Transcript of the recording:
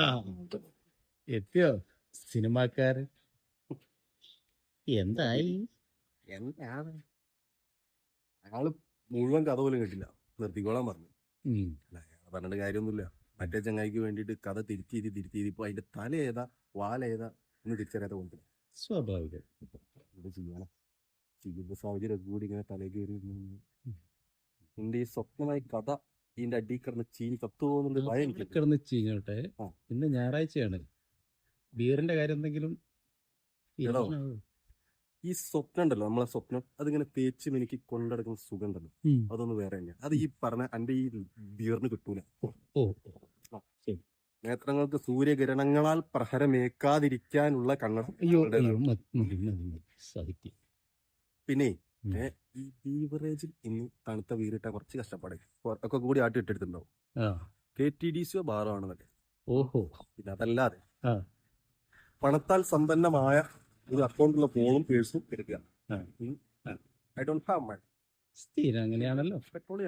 എത്തിയോ? സിനിമാക്കാരൻ? എന്തായി? എന്താണ്? അയാൾ മുഴുവൻ കഥ പോലും കേട്ടില്ല. നിർത്തിക്കോളാൻ പറഞ്ഞു. അല്ല പറഞ്ഞിട്ട് കാര്യമൊന്നുമില്ല. മറ്റേ ചങ്ങായിക്ക് വേണ്ടിയിട്ട് കഥ തിരുത്തിയത് തിരുത്തിയത് ഇപ്പൊ അതിന്റെ തല ഏതാ വാല ഏതാ എന്ന് തിരിച്ചറിയാതെ കൊണ്ടുവരും സ്വാഭാവികം. ജീവിത സാഹചര്യം കൂടി ഇങ്ങനെ തലയിൽ കയറി എന്റെ ഈ സ്വപ്നമായി കഥ ഇതിന്റെ അടി കിടന്ന് ചീനി കത്തുപോകുന്നുണ്ട് ഭയം എനിക്ക് കിടന്ന് ചീഞ്ഞോട്ടെ. ഇന്ന് ഞായറാഴ്ചയാണ്. ബീറിന്റെ കാര്യം എന്തെങ്കിലും. ഈ സ്വപ്നം ഉണ്ടല്ലോ നമ്മളെ സ്വപ്നം. അതിങ്ങനെ തേച്ച് എനിക്ക് കൊണ്ടെടുക്കുന്ന സുഖം ഉണ്ടല്ലോ അതൊന്നും വേറെ തന്നെയാ. അത് ഈ പറഞ്ഞ എന്റെ ഈ ബിയറിന് കിട്ടൂല. നേത്രങ്ങൾക്ക് സൂര്യകിരണങ്ങളാൽ പ്രഹരമേക്കാതിരിക്കാനുള്ള കണ്ണട പിന്നെ ഈ ബീവറേജിൽ ഇന്ന് തണുത്ത വീറിട്ട കുറച്ച് കഷ്ടപ്പാട്. ഒക്കെ കൂടി ആട്ടി ഇട്ടെടുത്തിട്ടുണ്ടാവും ആ. കെ ടി ഡി സിയോ ബാറോ ആണെന്നല്ലേ ഓഹോ. പിന്നെ അതല്ലാതെ പണത്താൽ സമ്പന്നമായ ഒരു അക്കൗണ്ടുള്ള ഫോണും പേഴ്സും എടുക്കുക. ഐ ഡോണ്ട് ഹാവ് മൈ സ്ഥിരം അങ്ങനെയാണല്ലോ. പെട്രോൾ